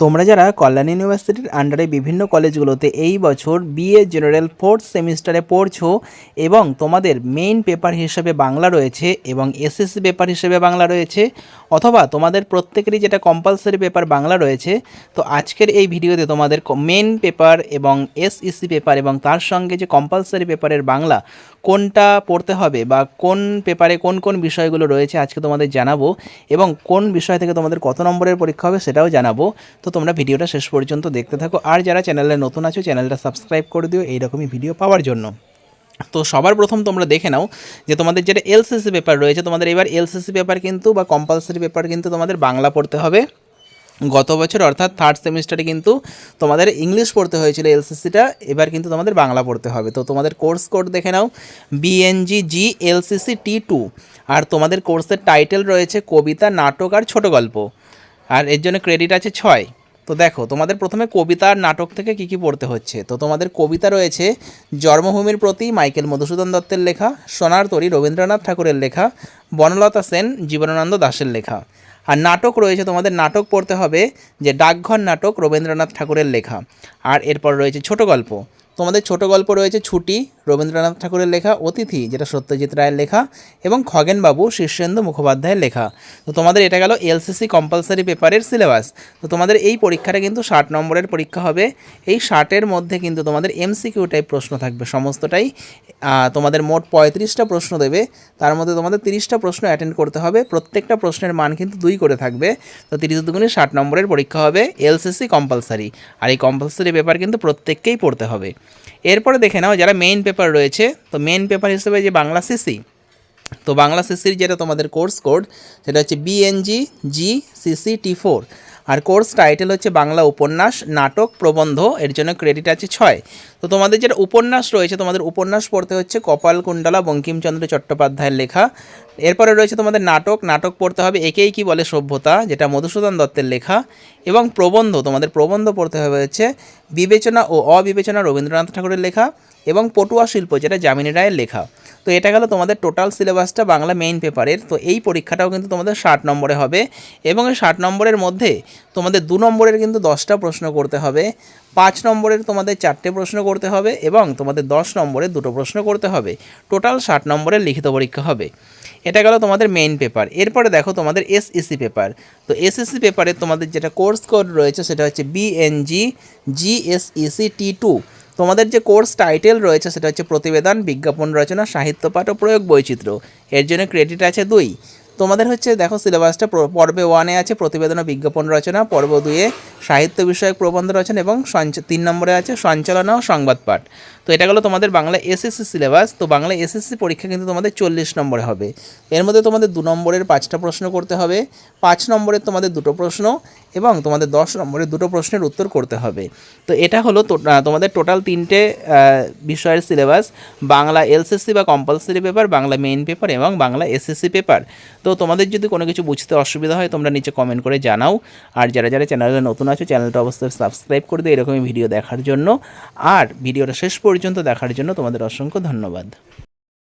তোমরা যারা কল্যাণ ইউনিভার্সিটির আন্ডারে বিভিন্ন কলেজগুলোতে এই বছর বিএ জেনারেল ফোর্থ সেমিস্টারে পড়ছো এবং তোমাদের মেইন পেপার হিসেবে বাংলা রয়েছে এবং এসএসসি পেপার হিসেবে বাংলা রয়েছে অথবা তোমাদের প্রত্যেকেরই যেটা কম্পালসারি পেপার বাংলা রয়েছে, তো আজকের এই ভিডিওতে তোমাদের মেন পেপার এবং এসইসি পেপার এবং তার সঙ্গে যে কম্পালসারি পেপারের বাংলা কোনটা পড়তে হবে বা কোন পেপারে কোন কোন বিষয়গুলো রয়েছে আজকে তোমাদের জানাব এবং কোন বিষয় থেকে তোমাদের কত নম্বরের পরীক্ষা হবে সেটাও জানাব। তো তোমরা ভিডিওটা শেষ পর্যন্ত দেখতে থাকো। আর যারা চ্যানেলে নতুন আছো, চ্যানেলটা সাবস্ক্রাইব করে দিও এইরকমই ভিডিও পাওয়ার জন্য। তো সবার প্রথম তোমরা দেখে নাও যে তোমাদের যেটা এলসিসি পেপার রয়েছে, তোমাদের এবার এলসিসি পেপার কিন্তু বা কম্পালসারি পেপার কিন্তু তোমাদের বাংলা পড়তে হবে। গত বছর অর্থাৎ থার্ড সেমিস্টারে কিন্তু তোমাদের ইংলিশ পড়তে হয়েছিল এলসিসিটা, এবার কিন্তু তোমাদের বাংলা পড়তে হবে। তো তোমাদের কোর্স কোড দেখে নাও BNG G LCC T two আর তোমাদের কোর্সের টাইটেল রয়েছে কবিতা, নাটক আর ছোট গল্প। আর এর জন্য ক্রেডিট আছে ছয়। তো দেখো, তোমাদের প্রথমে কবিতার নাটক থেকে কী কী পড়তে হচ্ছে? তো তোমাদের কবিতা রয়েছে জন্মভূমির প্রতি মাইকেল মধুসূদন দত্তের লেখা, সোনার তরী রবীন্দ্রনাথ ঠাকুরের লেখা, বনলতা সেন, জীবনানন্দ দাশের লেখা। আর নাটক রয়েছে, তোমাদের নাটক পড়তে হবে যে ডাকঘর নাটক রবীন্দ্রনাথ ঠাকুরের লেখা। আর এরপর রয়েছে ছোট গল্প। তোমাদের ছোট গল্প রয়েছে ছুটি রবীন্দ্রনাথ ঠাকুরের লেখা অতিথি, যেটা সত্যজিৎ রায়ের লেখা এবং খগেনবাবু শীর্ষেন্দু মুখোপাধ্যায়ের লেখা। তো তোমাদের এটা গেল এলসিসি কম্পালসারি পেপারের সিলেবাস তো তোমাদের এই পরীক্ষাটা কিন্তু ষাট নম্বরের পরীক্ষা হবে। এই ষাটের মধ্যে কিন্তু তোমাদের এমসিকিউ টাইপ প্রশ্ন থাকবে সমস্তটাই। তোমাদের মোট পঁয়ত্রিশটা প্রশ্ন দেবে। তার মধ্যে তোমাদের তিরিশটা প্রশ্ন অ্যাটেন্ড করতে হবে। প্রত্যেকটা প্রশ্নের মান কিন্তু দুই করে থাকবে। তো তিরিশ দুগুণে ষাট নম্বরের পরীক্ষা হবে এলসিসি কম্পালসারি আর এই কম্পালসারি পেপার কিন্তু প্রত্যেককেই পড়তে হবে। এরপরে দেখে নাও যারা মেইন পেপার রয়েছে, তো মেইন পেপার হিসেবে যে বাংলা সিসি তো বাংলা সিসির যেটা তোমাদের কোর্স কোড সেটা হচ্ছে BNG G CC T four আর কোর্স টাইটেল হচ্ছে বাংলা উপন্যাস, নাটক, প্রবন্ধ, এর জন্য ক্রেডিট আছে ছয়। তো তোমাদের যেটা উপন্যাস রয়েছে, তোমাদের উপন্যাস পড়তে হচ্ছে কপালকুণ্ডলা বঙ্কিমচন্দ্র চট্টোপাধ্যায়ের লেখা। এরপরে রয়েছে তোমাদের নাটক নাটক পড়তে হবে একেই কি বলে সভ্যতা, যেটা মধুসূদন দত্তের লেখা। এবং প্রবন্ধ, তোমাদের প্রবন্ধ পড়তে হবে হচ্ছে বিবেচনা ও অবিবেচনা রবীন্দ্রনাথ ঠাকুরের লেখা এবং পটুয়া শিল্প, যেটা যামিনী রায়ের লেখা। তো এটা গেল তোমাদের টোটাল সিলেবাসটা বাংলা মেইন পেপারের তো এই পরীক্ষাটাও কিন্তু তোমাদের ষাট নম্বরে হবে এবং এই ষাট নম্বরের মধ্যে তোমাদের দু নম্বরের কিন্তু দশটা প্রশ্ন করতে হবে, পাঁচ নম্বরের তোমাদের চারটে প্রশ্ন করতে হবে এবং তোমাদের দশ নম্বরের দুটো প্রশ্ন করতে হবে। টোটাল ষাট নম্বরের লিখিত পরীক্ষা হবে। এটা গেল তোমাদের মেইন পেপার এরপরে দেখো তোমাদের এসএসসি পেপার তো এসএসসি পেপারে তোমাদের যেটা কোর্স কোড রয়েছে সেটা হচ্ছে বিএনজি জিএসইসি টি টু তোমাদের যে কোর্স টাইটেল রয়েছে, সেটা হচ্ছে প্রতিবেদন, বিজ্ঞাপন রচনা, সাহিত্য পাঠ ও প্রয়োগ বৈচিত্র্য। এর জন্য ক্রেডিট আছে দুই। তোমাদের হচ্ছে দেখো সিলেবাসটা পর্বে ওয়ানে আছে, প্রতিবেদন বিজ্ঞাপন রচনা, পর্ব দুয়ে সাহিত্য বিষয়ক প্রবন্ধ রচনা এবং তিন নম্বরে আছে সঞ্চালনা ও সংবাদ পাঠ। তো এটা গেলো তোমাদের বাংলা এসএসসি সিলেবাস, তো বাংলা এসএসসি পরীক্ষা কিন্তু তোমাদের চল্লিশ নম্বরে হবে। এর মধ্যে তোমাদের দু নম্বরের পাঁচটা প্রশ্ন করতে হবে, পাঁচ নম্বরের তোমাদের দুটো প্রশ্ন এবং তোমাদের দশ নম্বরের দুটো প্রশ্নের উত্তর করতে হবে। তো এটা হলো তো- তোমাদের টোটাল তিনটে বিষয়ের সিলেবাস, বাংলা এলসিসি বা compulsory paper Bangla main paper এবং বাংলা এসএসসি পেপার তো তোমাদের যদি কোনো কিছু বুঝতে অসুবিধা হয়, তোমরা নিচে কমেন্ট করে জানাও। আর যারা যারা চ্যানেলে নতুন আছো চ্যানেলটা অবশ্যই সাবস্ক্রাইব করে দিও এরকমই ভিডিও দেখার জন্য। আর ভিডিওটা শেষ পর্যন্ত দেখার জন্য তোমাদের অসংখ্য ধন্যবাদ।